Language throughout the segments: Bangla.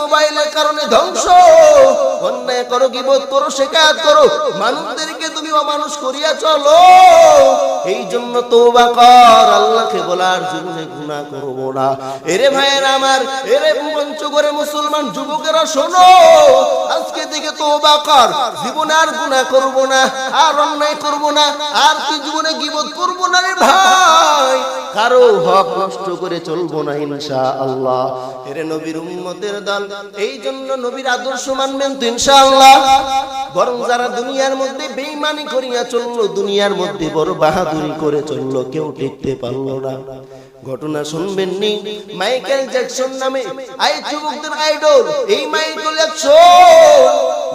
মোবাইলের কারণে ধ্বংস। অন্যায় করো, গিবত করো শেখায়াত করো। মানুষদেরকে তুমি অমানুষ করিয়া চলো। এই জন্য তওবা কর, আল্লাহকে বলার জীবনে গুনাহ করব না। এরে ভাইয়ের আমার, এরে মঞ্চ করে মুসলমান যুবকেরা, শোনো। আজকে থেকে তওবা কর। জীবনে আর গুনাহ করব না, আর অন্যায় করব না, আর তুই জীবনে গিবত করব না রে ভাই? কারও হক নষ্ট করে চলবো না, ইনশাআল্লাহ। এরে নবীর উম্মতের দল, এই জন্য নবীর আদর্শ মানবেন তো, ইনশাআল্লাহ। দুনিয়ার মধ্যে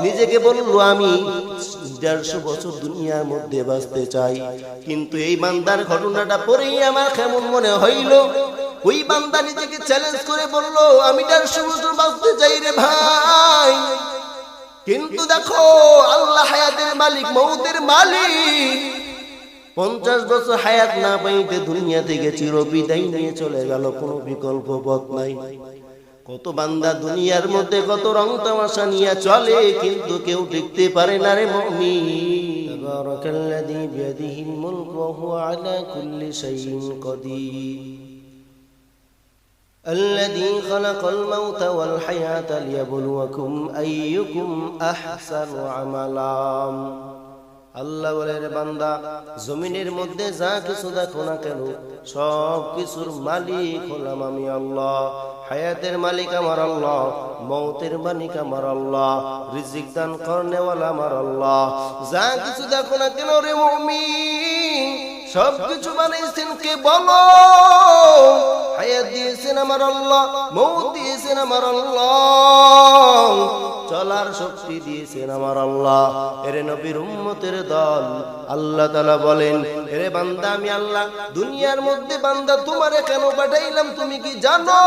নিজেকে বলল, আমি দেড়শো বছর দুনিয়ার মধ্যে বাঁচতে চাই, কিন্তু এই বান্দার ঘটনাটা পরেই আমার কেমন মনে হইল? ওই বান্দা নিজেকে চ্যালেঞ্জ করে বলল, আমি দেড়শো বছর বাঁচতে চাই রে ভাই। কিন্তু দেখো, আল্লাহ হায়াতের মালিক মৌতের মালিক। পঞ্চাশ বছর হায়াত না পাইতে দুনিয়া থেকে চির বিদায় নিয়ে চলে গেল, কোনো বিকল্প পথ নাই। কত বান্দা দুনিয়ার মধ্যে কত রং তামাশা নিয়ে চলে, কিন্তু কেউ টিকতে পারে না রে মমি তাবারাকাল্লাযী বিয়াদিহিল মুলক ওয়া হুয়া আলা কুল্লি শাইইন কাদির। الذي خلق الموت والحياة ليبلوكم أيكم أحسن عملا আল্লাহ বলে রে বান্দা জমিনের মধ্যে যা কিছু দেখো না কেন সব কিছুর মালিক হলাম আমি আল্লাহ হায়াতের মালিক আমার আল্লাহ মৌতের মালিক আমার আল্লাহ রিজিক দান করনেওয়ালা আমার আল্লাহ যা কিছু দেখো না কেন রে মুমিন সব কিছু বানাইছেন কে বলো? হায়াত দিয়েছেন আমার আল্লাহ মৌত দিয়েছেন আমার আল্লাহ, চলার শক্তি দিয়েছেন আমার আল্লাহ। এরে নবীর উম্মতের দল, আল্লাহ তাআলা বলেন, এরে বান্দা আমি আল্লাহ, দুনিয়ার মধ্যে বান্দা তোমারে কেন পাঠাইলাম তুমি কি জানো?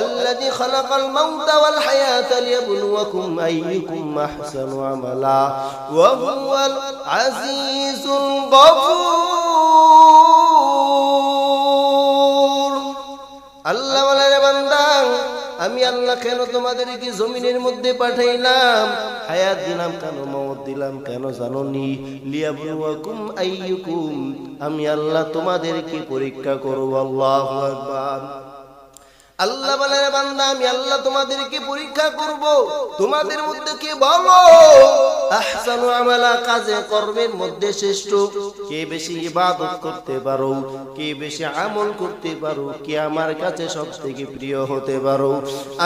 আল্লাযী খালাকাল মাউতা ওয়াল হায়াতা লিয়াবলুয়াকুম আইয়ুকুম আহসানু আমালা, ওয়া হুয়াল আজিজুল গফুর। আল্লাহ বলে বান্দাম বান্দা, আমি আল্লাহ কেন তোমাদেরকে জমিনের মধ্যে পাঠাইলাম? হায়াত দিলাম কেন মত দিলাম কেন জানো নি লিয়াবলুয়াকুম আইয়ুকুম, আমি আল্লাহ তোমাদেরকে পরীক্ষা করব, আল্লাহু আকবার। আল্লাহ বলে বান্দা, আমি আল্লাহ তোমাদেরকে পরীক্ষা করব। তোমাদের মধ্যে কে বলো আহসানু আমালা কাজে কর্মের মধ্যে শ্রেষ্ঠ। কে বেশি ইবাদত করতে পারো, কে বেশি আমল করতে পারো, কে আমার কাছে সবথেকে প্রিয় হতে পারো?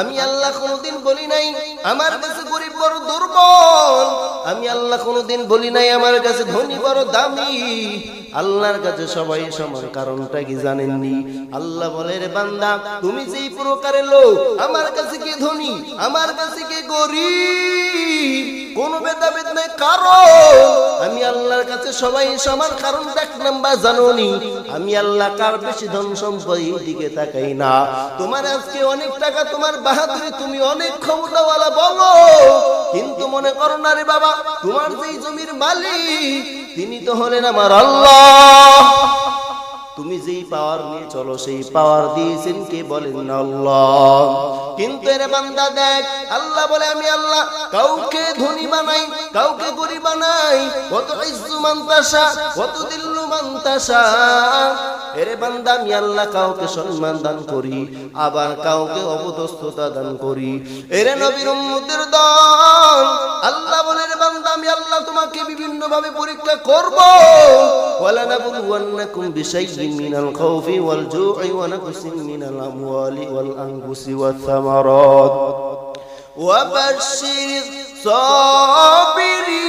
আমি আল্লাহ কোনোদিন বলি নাই, আমার কাছে গরিব বড় দুর্বল। আমি আল্লাহ কোনোদিন বলি নাই, আমার কাছে ধনী বড় দামি। আল্লাহর কাছে সবাই সমান, কারণটা কি জানেননি? আল্লাহ বলে, রে বান্দা, তুমি যেই প্রকারের লোক, আমার কাছে কে ধনী, আমার কাছে কে গরিব? কোন ভেদাভেদ নাই কারও আমি আল্লাহর কাছে সবাই সমান কারণ দেখ নাম্বার জানোনি। আমি আল্লাহ কার বেশি ধন সম্পদ দিকে তাকাই না। তোমার আজকে অনেক টাকা, তোমার বাহাদুরি, তুমি অনেক ক্ষমতাওয়ালা, বলো। কিন্তু মনে করো না রে বাবা, তোমার যেই জমির মালিক তিনি তো হলেন আমার আল্লাহ। তুমি যেই পাওয়ার নিয়ে চলো, সেই পাওয়ার দিয়েছেন কে বলেন আল্লাহ। কিন্তু এর বান্দা দেখ, আল্লাহ বলে, আমি আল্লাহ, কাউকে ধনী বানাই, কাউকে গরিব বানাই, কত ইজ্জু মান্তাসা, কত দিল্লু মান্তাসা। এরে বান্দা, আমি আল্লাহ কাউকে সম্মান দান করি, আবার কাউকে অবদস্থতা দান করি। এরে নবীর উম্মতের দল, আল্লাহ বলে রে বান্দা, আমি আল্লাহ তোমাকে বিভিন্ন ভাবে পরীক্ষা করব। ওয়ালা নাবলুওয়ান্নাকুম বিশাইইন মিনাল খাউফি ওয়াল জু'i ওয়া নাকসিন মিনাল আমওয়ালি ওয়াল আনফুসি ওয়াথ থামারাত ওয়া বাশশিরিস সাবিরিন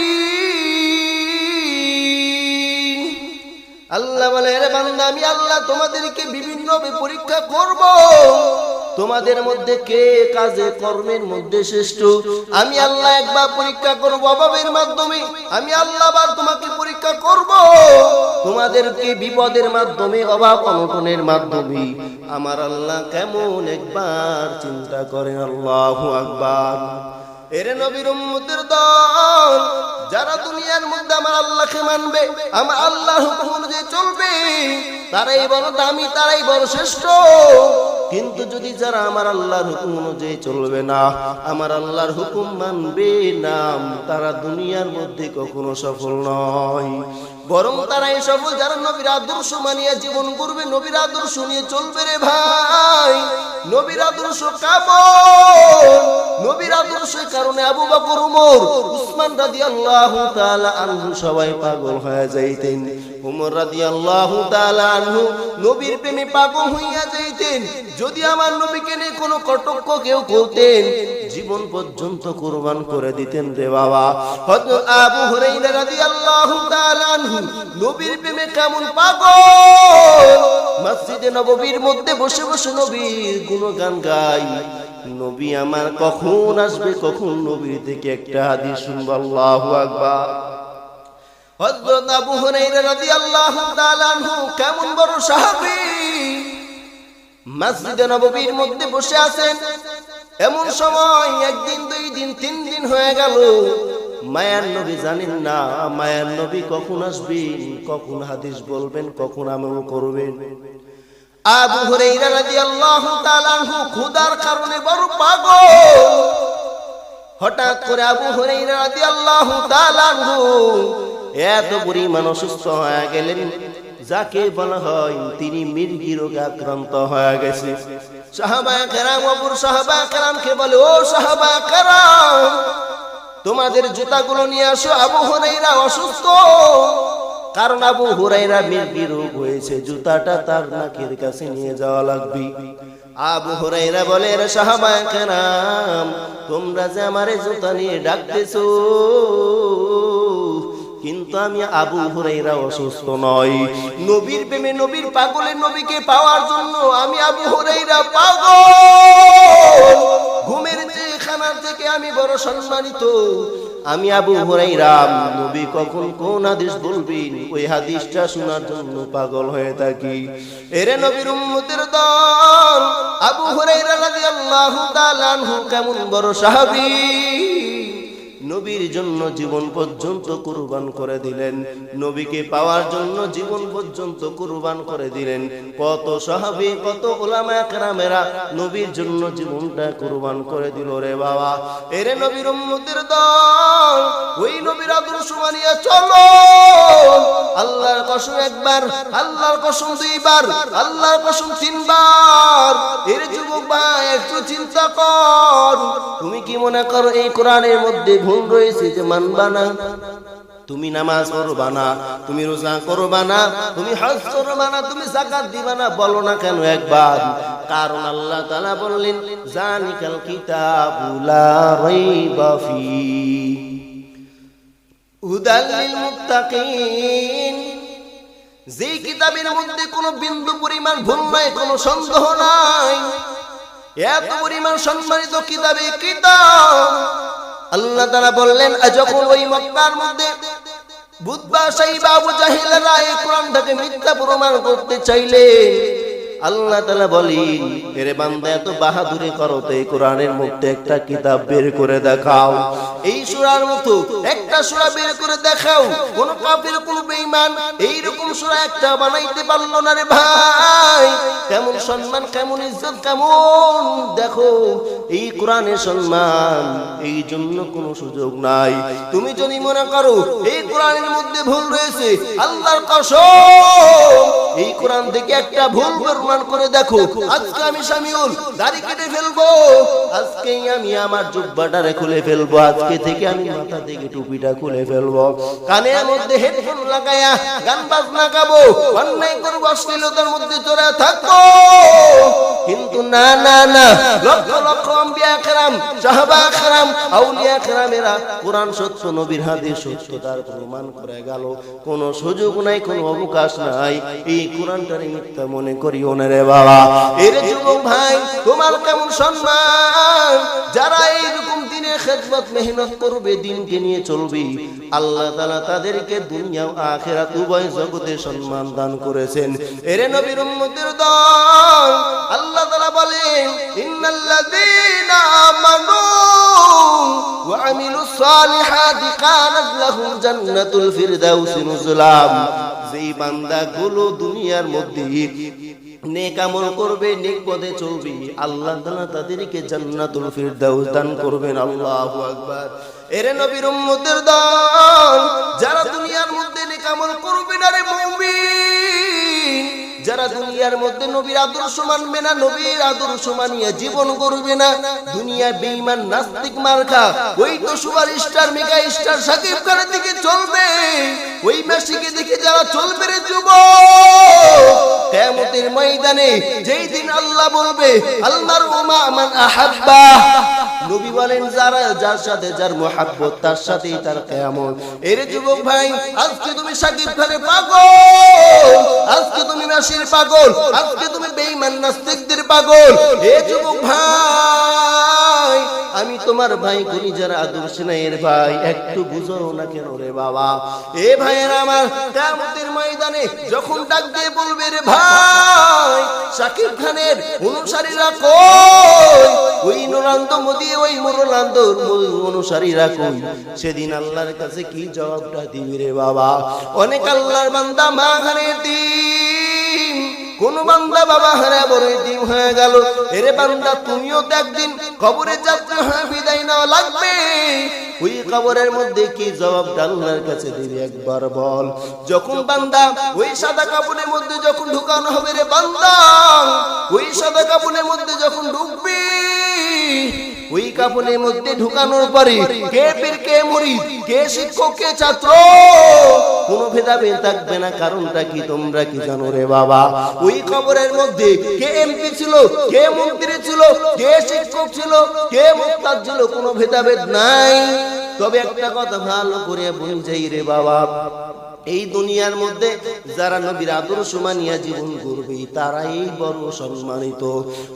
আল্লাহ তোমাদেরকে বিভিন্ন পরীক্ষা করব। তোমাদের মধ্যে কে কাজে কর্মের মধ্যে শ্রেষ্ঠ? আমি আল্লাহ একবার পরীক্ষা করব অভাবের মাধ্যমে। আমি আল্লাহ আবার তোমাকে পরীক্ষা করব। তোমাদেরকে বিপদের মাধ্যমে, অভাব অনটনের মাধ্যমে। আমার আল্লাহ কেমন একবার চিন্তা করেন, আল্লাহ আকবার। এরে নবীর উম্মতের দল, যারা দুনিয়ার মধ্যে আমার আল্লাহকে মানবে, আমার আল্লাহ হুকুম অনুযায়ী চলবে, তারাই বড় দামি, তারাই বড় শ্রেষ্ঠ। কিন্তু যদি যারা আমার আল্লাহর হুকুম অনুযায়ী চলবে না, আমার আল্লাহর হুকুম মানবে না, তারা দুনিয়ার মধ্যে কখনো সফল নয়। বরং তারা এই সফল যারা নবীর আদর্শ মানিয়ে জীবন করবে, নবীর আদর্শ নিয়ে চলবে রে ভাই। নবীর আদর্শ কামন নবীর আদর্শের কারণে আবু বকর, উমর, উসমান রাদিয়াল্লাহু তাআলা আনহু সবাই পাগল হয়ে যাইতেন। উমর রাদিয়াল্লাহু তাআলা আনহু নবীর প্রেমে পাগল হইয়া যাইতেন। যদি আমার নবীকে নিয়ে কোনো কটক্ষ কেউ করতেন, জীবন পর্যন্ত কুরবান করে দিতেন রে বাবা। হযরত আবু হুরায়রা রাদিয়াল্লাহু তাআলা আনহু নবীর প্রেমে কেমন পাগল। মসজিদে নববীর মধ্যে বসে বসে নবীর গুণগান গাই। নবী আমার কখন আসবে কখন নবীর থেকে একটা হাদিস শুনব, আল্লাহু আকবার। হযরত আবু হুরায়রা রাদিয়াল্লাহু তাআলা আনহু কেমন বড় সাহাবী। মসজিদে নববীর মধ্যে বসে আছেন। এমন সময় একদিন, দুই দিন, তিন দিন হয়ে গেল। মায়ার নবী জানেন না, মায়ার নবী কখন আসবেন কখন হাদিস বলবেন, কখন আমল করবেন। আবু হুরাইরা রাদিয়াল্লাহু তাআলা আনহু ক্ষুধার কারণে বড় পাগল। হঠাৎ করে আবু হুরাইরা রাদিয়াল্লাহু তাআলা আনহু এত পরিমাণ অসুস্থ হয়ে গেলেন। যাকে বলা হয় তিনি মির্গি রোগে আক্রান্ত হয়ে গেছে। সাহাবা কেরাম, অপর সাহাবা কেরামকে বলে, ও সাহাবা কেরাম, তোমাদের জুতাগুলো নিয়ে আসো, আবু হুরাইরা অসুস্থ। কারণ আবু হুরাইরা মির্গি রোগ হয়েছে, জুতাটা তার নাকের কাছে নিয়ে যাওয়া লাগবে। আবু হুরাইরা বলে সাহাবা কেরাম, তোমরা যে আমারে জুতা নিয়ে ডাকতেছো কিন্তু আমি আবু হুরাইরা অসুস্থ নয় নবীর প্রেমে নবীর পাগলে নবীকে পাওয়ার জন্য আমি আবু হুরাইরা পাগল। ঘুমের খানার থেকে আমি বড় সম্মানিত। আমি আবু হুরাইরা, নবী কখন কোন হাদিস বলবেন? ওই হাদিসটা শোনার জন্য পাগল হয়ে থাকি। এরে নবীর উম্মতের দল, আবু হুরাইরা রাদিয়াল্লাহু তাআলা আনহু কেমন বড় সাহাবী? নবীর জন্য জীবন পর্যন্ত কুরবান করে দিলেন। নবীকে পাওয়ার জন্য জীবন পর্যন্ত কুরবান করে দিলেন। কত সাহাবী, কত ওলামা কেরামেরা নবীর জন্য জীবনটা কুরবান করে দিল রে বাবা। এরে নবীর উম্মতের দল, ওই নবীর আদর্শ মানিয়া চলো। কসম একবার, আল্লাহর কসম দুইবার, আল্লাহর কসম তিনবার। এর যুবক ভাই, একটু চিন্তা কর। তুমি কি মনে করো এই কোরআনের মধ্যে ভুল রয়েছে যে মানবা না? তুমি নামাজ পড়বা না, তুমি রোজা করবা না, তুমি হজ করবা না, তুমি জাকাত দিবা না, বলো না কেন একবার? কারণ আল্লাহ বললেন, জানিকাল কিতাবু লা রাইবা ফি। হুদাল লিল মুত্তাকিন। যে কিতাবের মধ্যে কোনো বিন্দু পরিমাণ ভুল নাই, কোনো সন্দেহ নাই। এত পরিমাণ সম্মানিত কিতাবে কিতাব। আল্লাহ তারা বললেন যখন ওই মক্কার মধ্যে একটা কিতাব বের করে দেখাও। এই সুরার মতো একটা সুরা বের করে দেখাও। কোন কাফের, কোন বেঈমান এই রকম সুরা একটা বানাইতে পারল না রে ভাই। কেমন সম্মান, কেমন ইজ্জত, কেমন? দেখো, এই কোরআনের সম্মান এই জন্য কোনো সুযোগ নাই। তুমি যদি মনে করো এই কোরআনের মধ্যে ভুল রয়েছে, আল্লাহর কসম, এই কোরআন থেকে একটা ভুল প্রমাণ করে দেখো। আজকে আমি শামিউল, দাড়ি কেটে ফেলব। আজকেই আমি আমার জুব্বাটারে খুলে ফেলব। আজকে থেকে আমি মাথা থেকে টুপিটা খুলে ফেলব। কানের মধ্যে হেডফোন লাগায়া গান বাজনা গাবো। অন্যায় করব, অশ্লীলতার মধ্যে চলে থাকব। কিন্তু না না না, লক্ষ লক্ষ আম্বিয়া কেরাম, সাহাবা কেরাম, আউলিয়া কেরামেরা কোরআন সত্য, নবীর হাদিস সত্যতার প্রমাণ করে গেল। কোনো সুযোগ নাই, কোনো অবকাশ নাই। এই কোরআনটারে মিথ্যা মনে করিও না রে বাবা। এর যুবক ভাই, তোমার কেমন সম্মান? যারা এইরকম দিনে খেদমত মেহনত করবে, দিনকে নিয়ে চলবে আল্লাহ তাআলা তাদেরকে দুনিয়া ও আখিরাত উভয় জগতে সম্মান দান করেছেন। এরে নবীর উম্মতের দল, আল্লাহ তাআলা বলেন, ইন্নাল্লাযীনা আমানু ওয়া আমিলুস সালিহাতি কানাত লাহুম জান্নাতুল ফিরদাউসি নুজুলাম দুনিয়ার মধ্যে নেক আমল করবে, নেক পথে চলবে, আল্লাহ তাআলা তাদেরকে জান্নাতুল ফিরদাউস দান করবেন। আল্লাহু আকবার। এরে নবীর উম্মতের দল, যারা দুনিয়ার মধ্যে নেক আমল করবে না রে মুমিন, যারা দুনিয়ার মধ্যে নবীর আদর্শ মানবে না, নবীর আদর্শ মানিয়ে জীবন করবে না দুনিয়া নাস্তিক, মার্কা, ওই তো super star mega star Shakib খানের দিকে চলবে, ওই মেসিকে দেখে যারা চলবে রে যুবক, কিয়ামতের ময়দানে যেই দিন আল্লাহ বলবে, আল্লাহর উমা মান আহাব্বা। নবী বলেন, যারা, যার সাথে যার মোহাব্বত, তার সাথেই তার কেয়ামত। এর যুবক ভাই, আজকে তুমি সাকিব খানের পাগল। আজকে তুমি নাসির পাগল। আজকে তুমি বেঈমান নাস্তিকদের পাগল। এ যুবক ভাই, আমি তোমার ভাই কলিজার আদর্শ এর ভাই, একটু বুঝো না কেন রে বাবা? এ ভাইয়ের আমার, কিয়ামতের ময়দানে যখন ডাক দিয়ে বলবে রে ভাই, সাকিব খানের অনুসারীরা কই? ওই নরান্ত মোদি, ওই মোরলান্ত অনুসারীরা কই? সেদিন আল্লাহর কাছে কি জবাবটা দিবি রে বাবা? অনেক আল্লাহর বান্দা মা খানে দিন কোন বান্দা বাবা হারা বড় দিন হয়ে গেল। এরে বান্দা, তুমিও তো একদিন কবরে যাত্রা বিদায় নেওয়া লাগবে। ওই কবরের মধ্যে কি জবাব আল্লাহর কাছে দিবি একবার বল? যখন বান্দা ওই সাদা কাপড়ের মধ্যে যখন ঢুকানো হবে রে বান্দা, ওই সাদা কাপড়ের মধ্যে যখন ঢুকবি ওই কাপড়ের মধ্যে ঢুকানোর পরে কে পীর, কে মুরিদ, কে শিক্ষক, কে ছাত্র? কোনো ভেদাভেদ থাকবে না, কারণটা কি তোমরা কি জানো রে বাবা? ওই খবরের মধ্যে কে এমপি ছিল, কে মন্ত্রী ছিল, কে শিক্ষক ছিল, কে মুক্তার ছিল, কোনো ভেদাভেদ নাই। তবে একটা কথা ভালো করে বুঝাই রে বাবা। এই দুনিয়ার মধ্যে যারা নবীর আদর্শ মানিয়া জীবন করবে তারাই বড় সম্মানিত।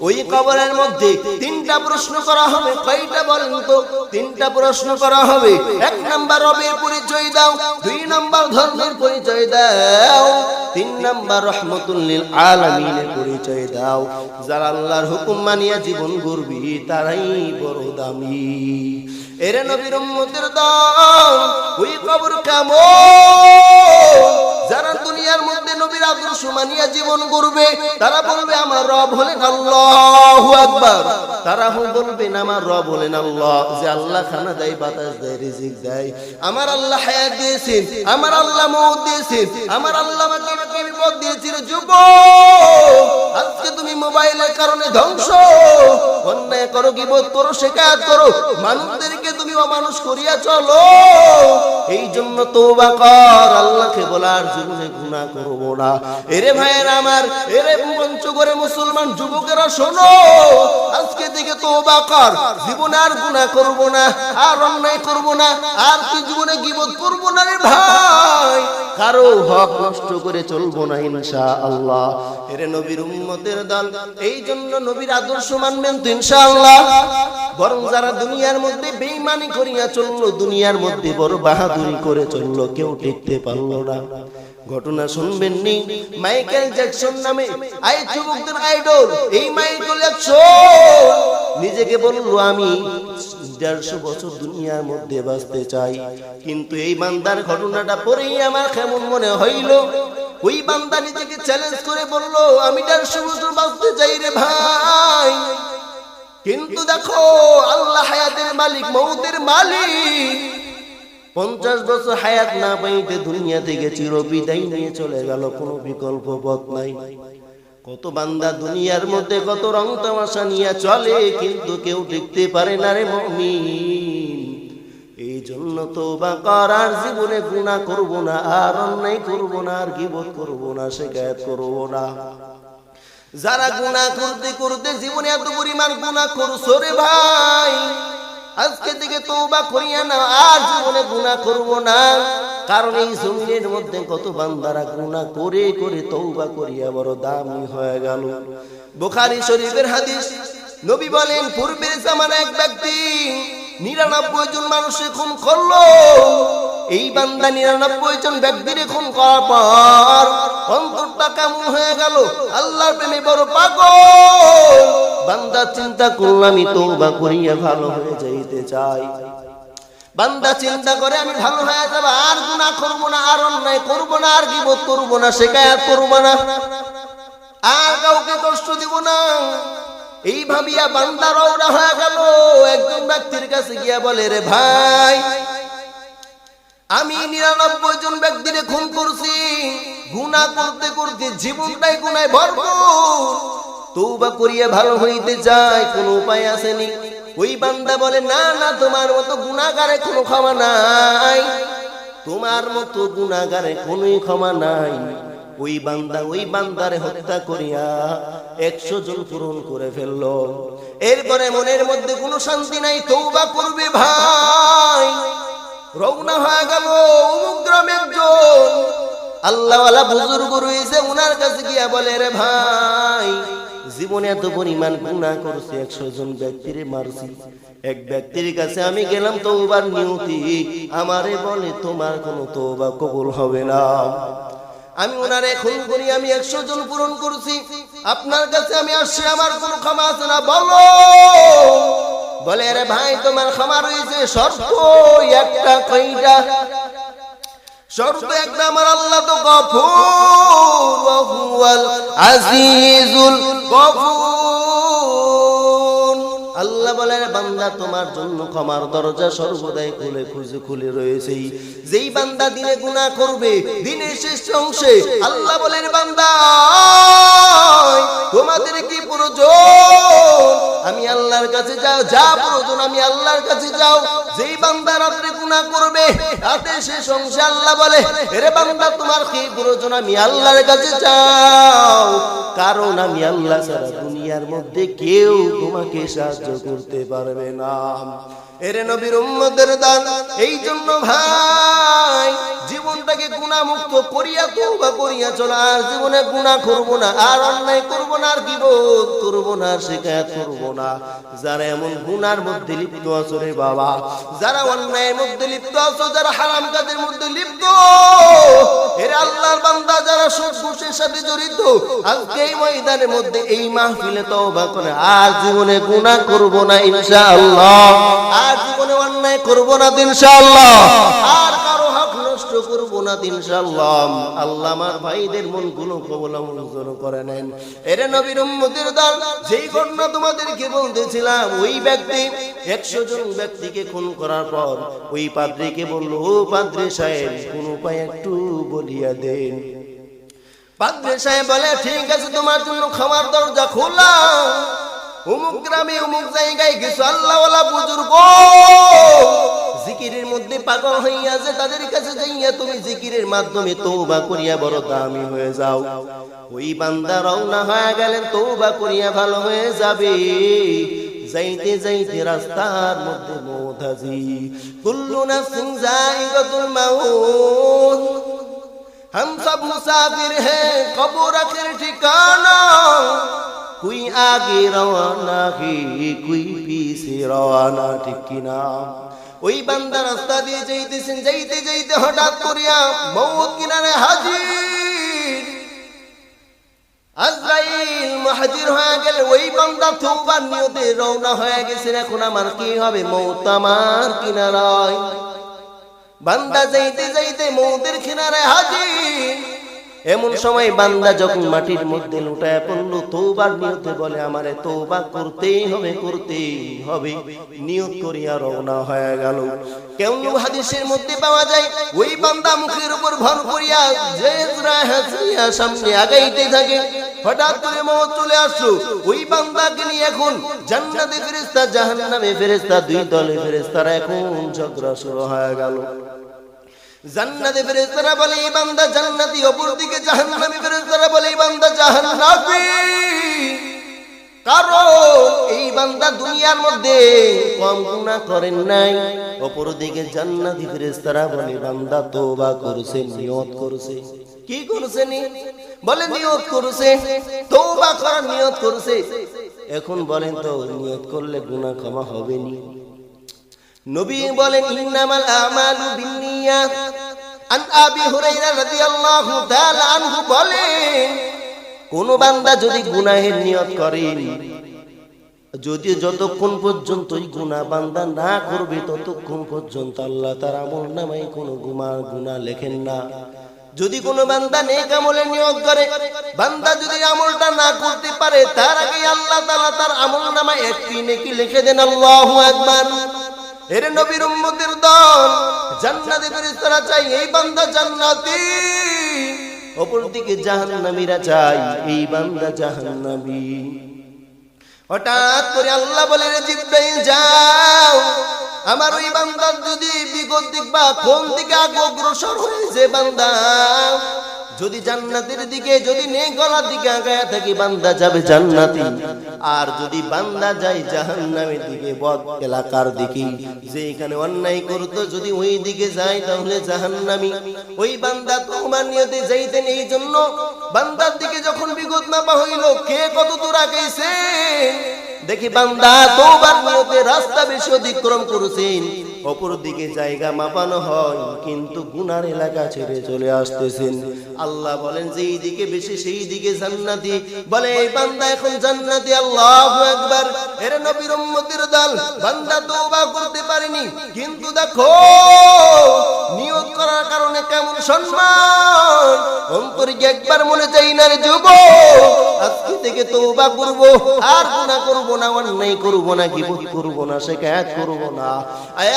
ওই কবরের মধ্যে তিনটা প্রশ্ন করা হবে, কয়টা বলেন তো? তিনটা প্রশ্ন করা হবে। এক নাম্বার রবের পরিচয় দাও, দুই নাম্বার ধর্মের পরিচয় দাও, তিন নাম্বার রহমতুল্লিল আলামিনের পরিচয় দাও। যারা আল্লাহর হুকুম মানিয়া জীবন করবি তারাই বড় দামি। এরে নবীর উম্মতের দল, ওই কবর কেমন? যারা দুনিয়ার মধ্যে নবীর আদর্শ মানিয়া জীবন করবে তারা বলবে, আমার রব হলেন আল্লাহু আকবার। তারা বলবেন আমার রব হলেন আল্লাহ। যে আল্লাহ খানা দেয়, বাতাস দেয়, রিজিক দেয়। আমার আল্লাহ হায়াত দিয়েছেন, আমার আল্লাহ মৌত দিয়েছেন, আমার আল্লাহ আমাকে বিপদ দিয়েছিল যুব আজকে তুমি মোবাইলের কারণে ধ্বংস। অন্যায় করো, গিবত করো শেখায়াত করো। মানুষদেরকে তুমি অমানুষ করিয়া চলো। এই জন্য তওবা কর, আল্লাহকে বলার জীবনে গুনাহ করব না। এরে ভাইয়ের আমার, এরে মঞ্চ করে মুসলমান যুবকেরা শোনো, আজকে থেকে তওবা কর। জীবনে আর গুনাহ করব না, আর অন্যায় করব না, আর কি জীবনে গিবত করব না রে ভাই? কারও হক নষ্ট করে চলবো না ইনশাআল্লাহ। এরে নবীর উম্মতের দল, এই জন্য নবীর আদর্শ মানবেন তো ইনশাআল্লাহ। বরং যারা দুনিয়ার মধ্যে বেঈমানি করিয়া চলল, দুনিয়ার মধ্যে বড় বাহাদুরি করে চলল, কেউ টিকতে পারল না। ঘটনা শুনবেন নি? মাইকেল জ্যাকসন নামে আই যুবকদের আইডল, এই মাইকেল জ্যাকসন! নিজেকে বলল আমি দেড়শো বছর দুনিয়ার মধ্যে বাঁচতে চাই, কিন্তু এই বান্দার ঘটনাটা পরেই আমার কেমন মনে হইল। ওই বান্দা নিজেকে চ্যালেঞ্জ করে বলল, আমি দেড়শো বছর বাঁচতে চাই রে ভাই। কিন্তু দেখো, আল্লাহ হায়াতের মালিক, মৌতের মালিক। পঞ্চাশ বছর হায়াত না পাইতে দুনিয়া থেকে চির বিদায় নিয়ে চলে গেল, কোনো বিকল্প পথ নাই। কত বান্দা দুনিয়ার মধ্যে কত রং তামাশা নিয়ে চলে, কিন্তু কেউ দেখতে পারে না রে মমিন। এই জন্য তো বা করার জীবনে গুণা করব না, আর অন্যায় করব না, আর গিবত করব না শেখায়ত করব না। যারা গুণা করতে করতে জীবনে এত পরিমাণ গুণা করছ রে ভাই, আজকে থেকে তৌবা করিয়া না আর জীবনে গুণা করব না। কারণ এই জমিনের মধ্যে কত বান্দারা গুণা করে করে তৌবা করিয়া বড় দামি হয়ে গেল। বুখারী শরীফের হাদিস, নবী বলেন, পূর্বের জামানা এক ব্যক্তি নিরানব্বই জন মানুষের খুন করল। এই বান্দা নিরানব্বই জন ব্যক্তির খুন করার পর অন্তরটা কেমন হয়ে গেল? আল্লাহর প্রেমে বড় পাগল। বান্দা চিন্তা করলাম আমি তৌবা করিয়া ভালো হয়ে যাইতে চাই। বান্দা চিন্তা করে, আমি ভালো হয়ে যাব, আর গুনাহ করব না, আর অন্যায় করব না, আর গিবত করব না শেখায়াত করব না, আর কাউকে কষ্ট দিব না। এই ভাবিয়া বান্দা রওনা হয়ে গেল। একজন ব্যক্তির কাছে গিয়া বলে, রে ভাই আমি নিরানব্বই জন ব্যক্তিরে খুন করছি, গুনাহ করতে করতে জীবনটাই গুনায় ভরপুর। তৌবা করিয়া ভালো হইতে চাই, কোনো উপায় আসেনি। ওই বান্দা বলে, না না, তোমার মতো গুনাহগারে কোনো ক্ষমা নাই। তোমার মতো গুনাহগারে কোনোই ক্ষমা নাই। ওই বান্দা, ওই বান্দারে হত্যা করিয়া একশো জন পূরণ করে ফেলল। এরপরে মনের মধ্যে কোনো শান্তি নাই তৌবা করবে ভাই। রওনা হয়ে গেল অমুক গ্রামে একজন আল্লাহওয়ালা বুজুর্গ রয়েছে, উনার কাছে গিয়া বলে, রে ভাই, জীবনে এত পরিমাণ গুণা করছে, একশো জন ব্যক্তিরে মারছি। এক ব্যক্তির কাছে আমি গেলাম তো তৌবার নিয়তি। আমারে বলে, তোমার কোনো তৌবা কবুল হবে না। আমি ওনারে খুন করি আমি একশো জন পূরণ করছি। আপনার কাছে আমি আসছি, আমার কোনো ক্ষমা আছে না। বলো! বলে রে ভাই, তোমার ক্ষমা রয়েছে শর্ত একটা কইটা শর্ত একটা, আমার আল্লাহ তো গফুর, ওয়া হুয়াল আজিজুল গফুর। আল্লাহ বলে বান্দা তোমার জন্য ক্ষমার দরজা সর্বদাই খুলে খুঁজে খুলে রয়েছে। যেই বান্দা দিনে গুনাহ করবে, দিনের শেষ অংশে আল্লাহ বলেন, বান্দা তোমাদের কি প্রয়োজন? আমি আল্লাহর কাছে যাও, যা প্রয়োজন আমি আল্লাহর কাছে যাও। যেই বান্দা রাত্রে গুনাহ করবে রাতে শেষ অংশে আল্লাহ বলে, এরে বান্দা, তোমার কি প্রয়োজন? আমি আল্লাহর কাছে যাও। কারণ আমি আল্লাহ ছাড়া দুনিয়ার মধ্যে কেউ তোমাকে সাহায্য করতে পারবে না এরে নবীর উম্মদের দান। এই জন্য ভাই, জীবনটাকে গুণামুক্ত করিয়া তৌবা করিয়া চলা। আর জীবনে গুণা করব না, আর অন্যায় করব না, আর বিবোধ করব না শিকায়ত করব না। যারা এমন গুনার মধ্যে লিপ্ত আছো রে বাবা, যারা অন্যায়ের মধ্যে লিপ্ত আছো, যারা হারাম কাজের মধ্যে লিপ্ত, এর আল্লাহর বান্দা, যারা সুদ ঘুষের সাথে জড়িত, আজকে এই ময়দানের মধ্যে এই মাহফিলে তওবা করে। আর জীবনে গুনাহ করব না, ইনশাআল্লাহ। আর অন্যায় করব না আর কারও হক নষ্ট করব না আল্লাহ আমার ভাইদের করে নেন। নবীর দল, যেই ঘটনা তোমাদেরকে বলতেছিলাম, ওই ব্যক্তি একশো জন ব্যক্তিকে খুন করার পর ওই পাদ্রীকে বলল, ও পাদ্রী সাহেব, কোন উপায় একটু বলিয়া দেন। পাদ্রী সাহেব বলে, ঠিক আছে, তোমার জন্য খামার দরজা খোলা। অমুক গ্রামে অমুক জায়গায় কিছু আল্লাহওয়ালা বুজুর্গ জিকিরের মধ্যে পাগল হইয়াছে তাদের কাছে যাইয়া তুমি জিকিরের মাধ্যমে তৌবা করিয়া বড় দামি হয়ে যাও ওই বান্দা রওনা হয়ে গেলেন তৌবা করিয়া ভালো হয়ে যাবে যাইতে যাইতে রাস্তার মধ্যে মৌত হাজি কুল্লু নাফসিন জাইগাতুল মাউত हम सब मुसाफिर हैं कबूर आखिर ठिकाना কুই আগে রওনা হে কুই পিছে রওনা ঠিক কিনা ওই বান্দা রাস্তা দিয়ে যাইতেছেন, যাইতে যাইতে হঠাৎ করিয়া মৌত কিনারে হাজির। আজরাইল হাজির হয়ে গেল, ওই বান্দা থৌবার নিয়তে রওনা হয়ে গেছেন। এখন আমার কি হবে? মৌত আমার কিনারায়। বান্দা যাইতে যাইতে মৌতের কিনারে হাজির। এমন সময় বান্দা যখন মাটির মধ্যে লুটায় পড়ল তৌবার নিয়তে বলে, আমারে তৌবা করতেই হবে করতেই হবে। নিয়ত করিয়া রওনা হয়ে গেল। কেউ হাদিসের মধ্যে পাওয়া যায়, ওই বান্দা মুখের উপর ভর করিয়া যে সামনে আগাইতে থাকে। হঠাৎ করে মৌত চলে আসলো। ওই বান্দাকে নিয়ে এখন জান্নাতে ফেরেস্তা জাহান্নামে ফেরেস্তা দুই দলে ফেরেস্তারা এখন ঝগড়া শুরু হয়ে গেল। জান্নাতে ফেরেশতারা বলে, এই বান্দা জান্নাতি, অপর দিকে জাহান্নামী ফেরেশতারা বলে, এই বান্দা জাহান্নামী। কারণ এই বান্দা দুনিয়ার মধ্যে বলে কি বলে এখন বলেন তো, নিয়ত করলে গুনাহ ক্ষমা হবে নি? নবী বলেন, ইন্নামাল আমালু বিন্নিয়াত। আন আবি হুরায়রা রাদিয়াল্লাহু তাআলা আনহু কোন বান্দা যদি গুনাহের নিয়ত করে, যদি যতক্ষণ পর্যন্ত গুনাহ বান্দা না করবে, ততক্ষণ পর্যন্ত আল্লাহ তার আমল নামাই কোনো গুমা, গুনাহ লেখেন না। যদি কোনো বান্দা নেক আমলে নিয়োগ করে, বান্দা যদি আমলটা না করতে পারে, তার আগে আল্লাহ তাআলা তার আমল নামায় একটি নেকি লিখে দেন, আল্লাহু আকবার। এর নবীর উম্মতের দল, জান্নাতে ফেরেশতারা চাই, এই বান্দা জান্নাতি। অপর দিকে জাহান্নামীরা চাই, এই বান্দা জাহান্নামী। হঠাৎ করে আল্লাহ বলে রে জিব্রাইল, যাও। আমার ওই বান্দার যদি বিগত দিক বা কোন দিকে অগ্রসর হয়েছে, বান্দা যদি জান্নাতের দিকে, যদি নেই গলার দিকে আগায় থাকি, বান্দা যাবে জান্নাতি। আর যদি বান্দা যায় জাহান্নামের দিকে, বদ এলাকার দিকে। যে এখানে অন্যায় করতো, যদি ওই দিকে যায়, তাহলে জাহান্নামি। ওই বান্দা তোমার নিয়তে যাইতেন এই জন্য। বান্দার দিকে যখন বিগত মাপা হইল, কে কত দূর আগাইছে দেখি বান্দা তোবার নিয়তে রাস্তা বেশি অতিক্রম করেছেন। অপর দিকে জায়গা মাপানো হয়, কিন্তু গুনার এলাকা ছেড়ে চলে আসতেছেন। আল্লাহ বলেন যে এই দিকে বেশি, সেই দিকে জান্নাতি। বলে, এই বান্দা এখন জান্নাতি, আল্লাহু আকবার। এর নবীর উম্মতের দল, বান্দা তওবা করতে পারেনি, কিন্তু দেখো, নিয়ত করার কারণে কেমন সম্মান। অন্তরে একবার মনে চাই না রে যুব আজকে থেকে তওবা করব, আর গুনাহ করব না, অন্যায় করব না, গিবত করব না, শিকায়ত করব না। আয়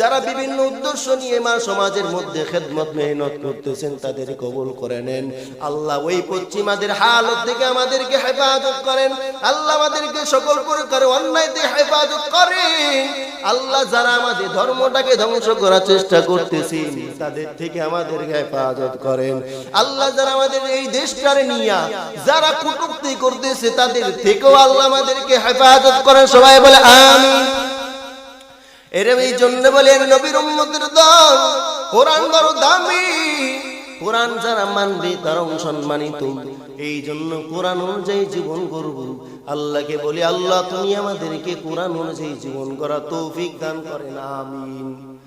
যারা বিভিন্ন উদ্দেশ্য নিয়ে মা সমাজের মধ্যে খেদমত, মেহনত করতেছেন, তাদের কবুল করে নেন। আল্লাহ ওই পশ্চিমাদের হালত থেকে আমাদেরকে হেফাজত করেন। আল্লাহ আমাদেরকে সকল প্রকার অন্যায় হেফাজত করেন। আল্লাহ যারা আমাদের ধর্মটাকে ধ্বংস করার চেষ্টা করতেছেন, তাদের থেকে হেফাজত করেন। আল্লাহ যারা আমাদের এই দেশটারে নিয়া, যারা কুটুক্তি করতেছে, তাদের থেকেও আল্লাহ আমাদেরকে হেফাজত করেন। সবাই বলে, আমিন। এরম এই জন্য বলেন, নবীর উম্মতের দল কোরআন বড় দামি। কোরআন যারা মানবে তারা সম্মানিত। এই জন্য কোরআন অনুযায়ী জীবন করব আল্লাহকে বলি, আল্লাহ, তুমি আমাদেরকে কোরআন অনুযায়ী জীবন করা তৌফিক দান করেন। আমিন।